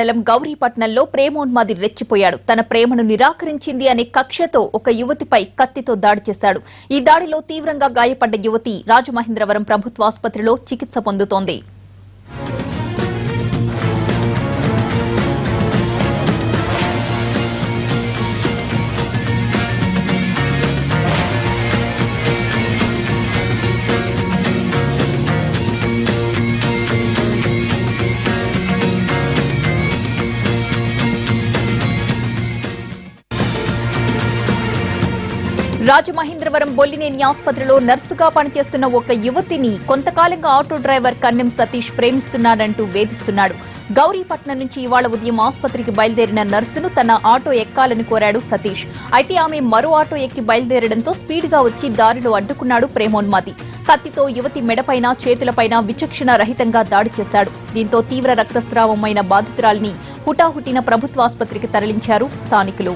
మండలం గౌరీపట్నంలో ప్రేమోన్మాది రెచ్చిపోయాడు. తన ప్రేమను నిరాకరించింది అనే కక్షతో ఒక యువతిపై కత్తితో దాడి చేశాడు. ఈ దాడిలో తీవ్రంగా గాయపడ్డ యువతి రాజమహేంద్రవరం ప్రభుత్వాసుపత్రిలో చికిత్స పొందుతోంది. రాజమహేంద్రవరం బొల్లినేని ఆసుపత్రిలో నర్సుగా పనిచేస్తున్న ఒక యువతిని కొంతకాలంగా ఆటో డ్రైవర్ కన్నెం సతీష్ ప్రేమిస్తున్నాడంటూ వేధిస్తున్నాడు. గౌరీపట్నం నుంచి ఇవాళ ఉదయం ఆసుపత్రికి బయలుదేరిన నర్సును తన ఆటో ఎక్కాలని కోరాడు సతీష్. అయితే ఆమె మరో ఆటో ఎక్కి బయలుదేరడంతో స్పీడ్గా వచ్చి దారిలో అడ్డుకున్నాడు ప్రేమోన్మాది. కత్తితో యువతి మెడపైన చేతులపైన విచక్షణ రహితంగా దాడి చేశాడు. దీంతో తీవ్ర రక్తస్రావమైన బాధితురాలిని హుటాహుటిన ప్రభుత్వాసుపత్రికి తరలించారు స్థానికులు.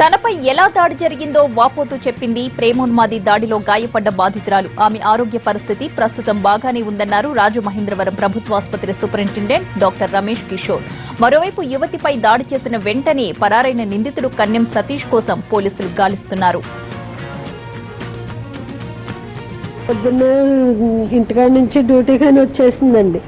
తనపై ఎలా దాడి జరిగిందో వాపోతూ చెప్పింది. ప్రేమోన్మాది దాడిలో గాయపడ్డ బాధితురాలు. ఆమె ఆరోగ్య పరిస్థితి ప్రస్తుతం బాగానే ఉందన్నారు రాజమహేంద్రవరం ప్రభుత్వాసుపత్రి సూపరింటెండెంట్ డాక్టర్ రమేష్ కిషోర్. మరోవైపు యువతిపై దాడి చేసిన వెంటనే పరారైన నిందితుడు కన్యం సతీష్ కోసం పోలీసులు గాలిస్తున్నారు. పొద్దున్న ఇంటికాడ నుంచి డ్యూటీ కానీ వచ్చేసిందండి.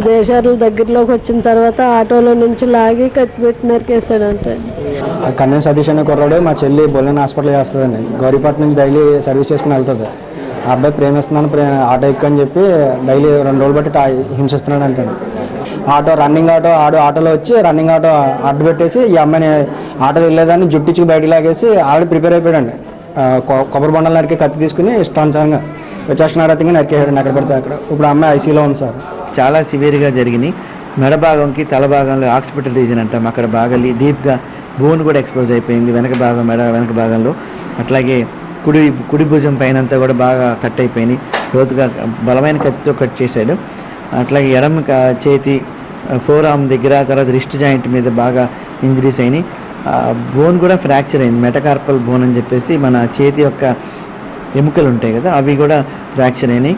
దేశాల దగ్గరలోకి వచ్చిన తర్వాత ఆటోలో నుంచి లాగి కత్తి పెట్టి నరికేశాడంట సతీష్ అనే కుర్రాడు మా చెల్లి బొల్లెన్ హాస్పిటల్ చేస్తుందండి. గౌరీపట్నం నుంచి డైలీ సర్వీస్ చేసుకుని వెళ్తుంది. ఆ అబ్బాయి ప్రేమిస్తున్నాను ప్రే ఆటో ఎక్కని అని చెప్పి డైలీ రెండు రోజులు బట్టి హింసిస్తున్నాడు అంటాడు ఆటో రన్నింగ్ ఆటో ఆడు ఆటోలో వచ్చి రన్నింగ్ ఆటో అడ్డు పెట్టేసి ఈ అమ్మాయిని ఆటో వెళ్ళేదాన్ని జుట్టిచ్చి బయటకు లాగేసి ఆల్రెడీ ప్రిపేర్ అయిపోయాడండి. కొ- కొబ్బరి బొండలు నరికి కత్తి తీసుకుని ఇష్టానుసారంగా విచక్షణారతంగా నరికేసాడు అక్కడ పడితే అక్కడ. ఇప్పుడు అమ్మాయి ఐసీలో ఉంది సార్. చాలా సివియర్గా జరిగినాయి. మెడ భాగంకి తల భాగంలో హాస్పిటల్ రీజన్ అంటాం. అక్కడ బాగా డీప్గా బోన్ కూడా ఎక్స్పోజ్ అయిపోయింది. వెనక భాగం మెడ వెనక భాగంలో. అట్లాగే కుడి కుడి భుజం పైన అంతా కూడా బాగా కట్ అయిపోయినాయి. లోతుగా బలమైన కత్తితో కట్ చేశాడు. అట్లాగే ఎడమ చేతి ఫోర్ ఆర్మ్ దగ్గర తర్వాత రిస్ట్ జాయింట్ మీద బాగా ఇంజరీస్ అయినాయి. బోన్ కూడా ఫ్రాక్చర్ అయింది. మెటకార్పల్ బోన్ అని చెప్పేసి మన చేతి యొక్క ఎముకలు ఉంటాయి కదా అవి కూడా ఫ్రాక్చర్ అయినాయి.